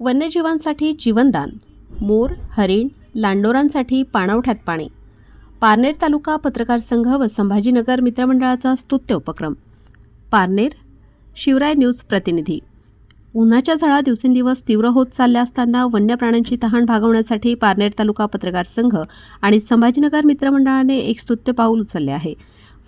वन्यजीवांसाठी जीवनदान मोर हरिण लांडोरांसाठी पाणवठ्यात पाणी. पारनेर तालुका पत्रकार संघ व संभाजीनगर मित्रमंडळाचा स्तुत्य उपक्रम. पारनेर शिवराय न्यूज प्रतिनिधी. उन्हाच्या झळा दिवसेंदिवस तीव्र होत चालल्या असताना वन्य प्राण्यांची तहान भागवण्यासाठी पारनेर तालुका पत्रकार संघ आणि संभाजीनगर मित्रमंडळाने एक स्तुत्य पाऊल उचलले आहे.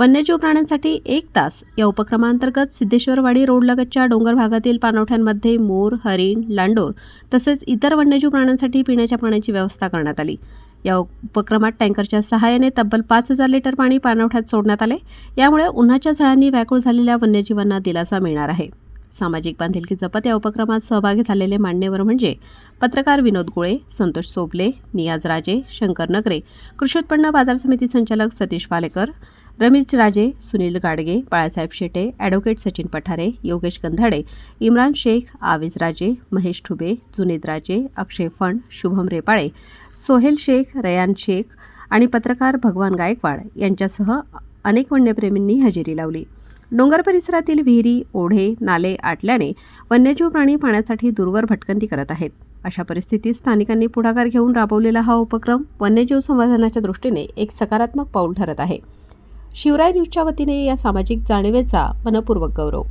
वन्यजीव प्राण्यांसाठी एक तास या उपक्रमांतर्गत सिद्धेश्वरवाडी रोडलगतच्या डोंगर भागातील पाणवठ्यांमध्ये मोर हरिण लांडोर तसेच इतर वन्यजीव प्राण्यांसाठी पिण्याच्या पाण्याची व्यवस्था करण्यात आली. या उपक्रमात टँकरच्या सहाय्याने तब्बल पाच हजार लिटर पाणी पाणवठ्यात सोडण्यात आले. यामुळे उन्हाच्या झळांनी व्याकुळ झालेल्या वन्यजीवांना दिलासा मिळणार आहे. सामाजिक बांधिलकी जपत या उपक्रमात सहभागी झालेले मान्यवर म्हणजे पत्रकार विनोद गोळे संतोष सोबले नियाज राजे शंकर नगरे कृषी उत्पन्न बाजार समिती संचालक सतीश पालेकर रमेश राजे सुनील गाडगे बाळासाहेब शेटे ॲडव्होकेट सचिन पठारे योगेश गंधाडे इम्रान शेख आविज राजे महेश ठुबे जुनेद राजे अक्षय फण शुभम रेपाळे सोहेल शेख रयान शेख आणि पत्रकार भगवान गायकवाड यांच्यासह अनेक वन्यप्रेमींनी हजेरी लावली. डोंगर परिसरातील विहिरी ओढे नाले आटल्याने वन्यजीव प्राणी पाण्यासाठी दूरवर भटकंती करत आहेत. अशा परिस्थितीत स्थानिकांनी पुढाकार घेऊन राबवलेला हा उपक्रम वन्यजीव संवर्धनाच्या दृष्टीने एक सकारात्मक पाऊल ठरत आहे. शिवराय न्यूजच्या वतीने या सामाजिक जाणीवेचा मनपूर्वक गौरव.